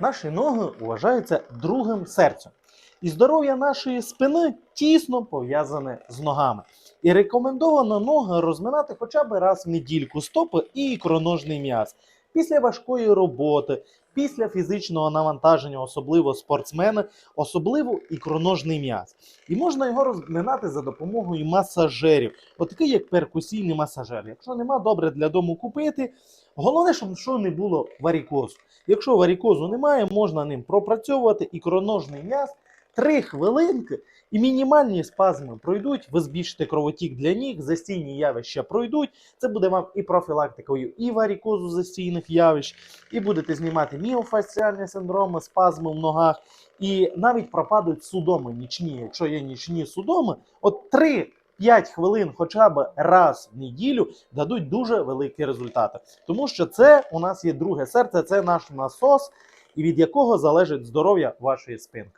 Наші ноги вважаються другим серцем. І здоров'я нашої спини тісно пов'язане з ногами. І рекомендовано ноги розминати хоча б раз в недільку стопи і ікроножний м'яз. Після важкої роботи, після фізичного навантаження, особливо спортсмени, особливо ікроножний м'яз. І можна його розминати за допомогою масажерів, отакий як перкусійний масажер. Якщо нема, добре для дому купити. Головне, щоб що не було варікозу. Якщо варікозу немає, можна ним пропрацьовувати ікроножний м'яз 3 хвилинки, і мінімальні спазми пройдуть. Ви збільшите кровотік для ніг, застійні явища пройдуть. Це буде вам і профілактикою, і варікозу застійних явищ, і будете знімати міофасціальні синдроми, спазми в ногах, і навіть пропадуть судоми нічні. Якщо є нічні судоми, от 3-5 хвилин хоча б раз в неділю дадуть дуже великі результати. Тому що це у нас є друге серце, це наш насос, і від якого залежить здоров'я вашої спинки.